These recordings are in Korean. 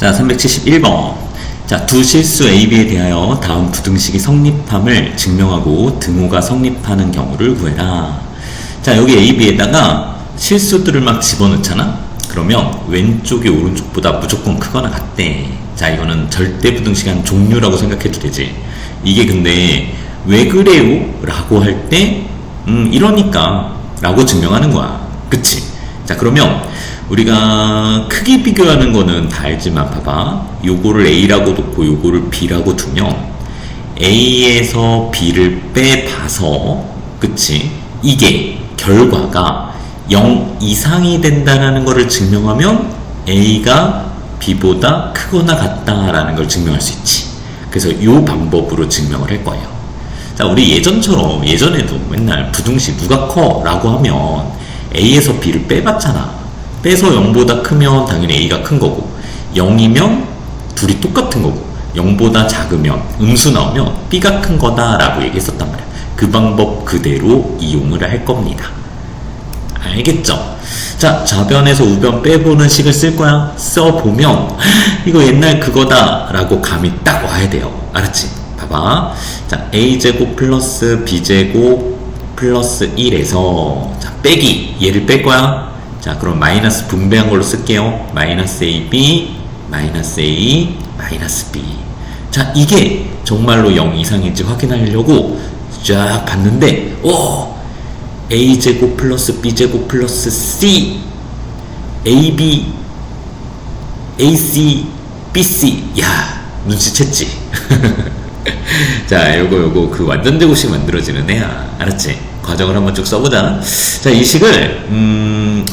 자, 371번. 자, 두 실수 AB에 대하여 다음 부등식이 성립함을 증명하고 등호가 성립하는 경우를 구해라. 자, 여기 AB에다가 실수들을 막 집어넣잖아? 그러면 왼쪽이 오른쪽보다 무조건 크거나 같대. 자, 이거는 절대 부등식 한 종류라고 생각해도 되지. 이게 근데 왜 그래요? 라고 할 때, 음, 이러니까. 라고 증명하는 거야. 그치? 자, 그러면 우리가 크기 비교하는 거는 다 알지만 봐봐. 요거를 A라고 놓고 요거를 B라고 두면 A에서 B를 빼봐서 그치? 이게 결과가 0 이상이 된다는 것을 증명하면 A가 B보다 크거나 같다라는 걸 증명할 수 있지. 그래서 이 방법으로 증명을 할 거예요. 자, 우리 예전처럼 예전에도 맨날 부등식 누가 커? 라고 하면 A에서 B를 빼봤잖아. 빼서 0보다 크면 당연히 A가 큰 거고 0이면 둘이 똑같은 거고 0보다 작으면 음수 나오면 B가 큰 거다 라고 얘기했었단 말이야. 그 방법 그대로 이용을 할 겁니다. 알겠죠? 자, 좌변에서 우변 빼보는 식을 쓸 거야. 써보면, 이거 옛날 그거다. 라고 감이 딱 와야 돼요. 알았지? 봐봐. 자, a제곱 플러스 b제곱 플러스 1에서, 자, 빼기. 얘를 뺄 거야. 자, 그럼 마이너스 분배한 걸로 쓸게요. 마이너스 ab, 마이너스 a, 마이너스 b. 자, 이게 정말로 0 이상인지 확인하려고 쫙 봤는데, 오! a제곱 플러스 b제곱 플러스 c ab ac bc 야 눈치챘지 자 요거 요거 그 완전 제곱식 만들어지는 애야 알았지 과정을 한번 쭉 써보자 자 이 식을 음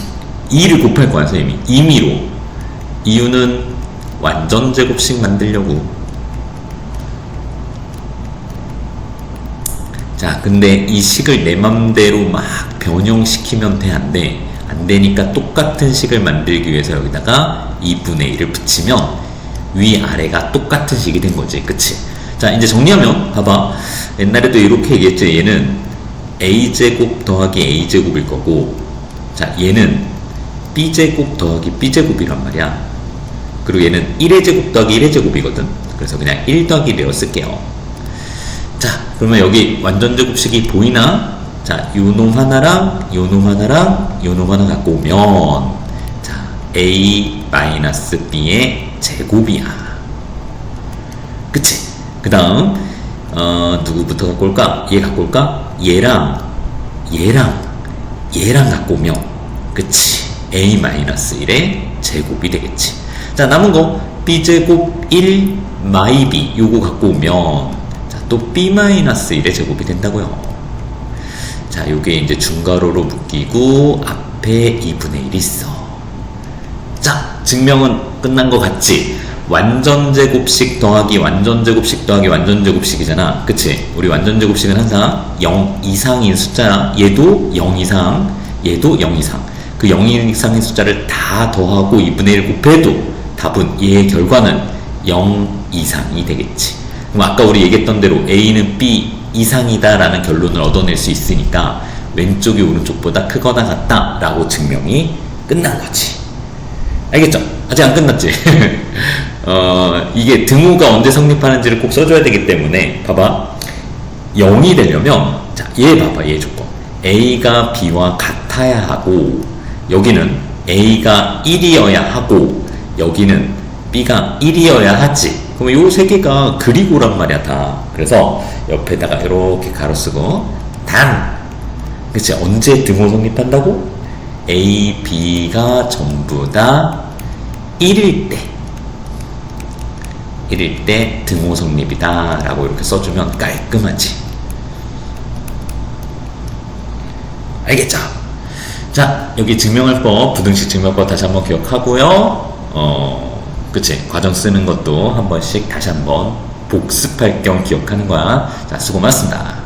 2를 곱할 거야 선생님이 임의로 이유는 완전 제곱식 만들려고 자, 근데 이 식을 내 맘대로 막 변형시키면 돼, 안 돼? 안 되니까 똑같은 식을 만들기 위해서 여기다가 2분의 1을 붙이면 위아래가 똑같은 식이 된 거지. 그치? 자, 이제 정리하면, 봐봐. 옛날에도 이렇게 얘기했죠. 얘는 a제곱 더하기 a제곱일 거고, 자, 얘는 b제곱 더하기 b제곱이란 말이야. 그리고 얘는 1의 제곱 더하기 1의 제곱이거든. 그래서 그냥 1 더하기 1을 쓸게요. 자, 그러면 여기 완전 제곱식이 보이나? 자, 요놈 하나랑 요놈 하나랑 요놈 하나 갖고 오면 자, a 마이너스 b의 제곱이야. 그치? 그 다음 어, 누구부터 갖고 올까? 얘 갖고 올까? 얘랑 얘랑 얘랑 갖고 오면 그치? a 마이너스 1의 제곱이 되겠지. 자, 남은 거 b제곱 1 마이 b 요거 갖고 오면 또 b-1의 제곱이 된다고요. 자, 요게 이제 중괄호로 묶이고 앞에 2분의 1이 있어. 자, 증명은 끝난 것 같지? 완전 제곱식 더하기 완전 제곱식 더하기 완전 제곱식이잖아. 그치? 우리 완전 제곱식은 항상 0 이상인 숫자야. 얘도 0 이상, 얘도 0 이상. 그 0 이상의 숫자를 다 더하고 2분의 1 곱해도 답은 얘의 결과는 0 이상이 되겠지. 그럼 아까 우리 얘기했던 대로 A는 B 이상이다 라는 결론을 얻어낼 수 있으니까 왼쪽이 오른쪽보다 크거나 같다 라고 증명이 끝난 거지. 알겠죠? 아직 안 끝났지? 어, 이게 등호가 언제 성립하는지를 꼭 써줘야 되기 때문에 봐봐. 0이 되려면 자, 얘 봐봐. 얘 조건. A가 B와 같아야 하고 여기는 A가 1이어야 하고 여기는 B가 1이어야 하지. 그럼 요 세 개가 그리고란 말이야 다. 그래서 옆에다가 이렇게 가로 쓰고 단. 그치 언제 등호 성립한다고? A, B가 전부 다 1일 때. 1일 때 등호 성립이다 라고 이렇게 써주면 깔끔하지. 알겠죠? 자 여기 증명할 법 부등식 증명법 다시 한번 기억하고요. 어 그치. 과정 쓰는 것도 한 번씩 다시 한번 복습할 겸 기억하는 거야. 자 수고 많습니다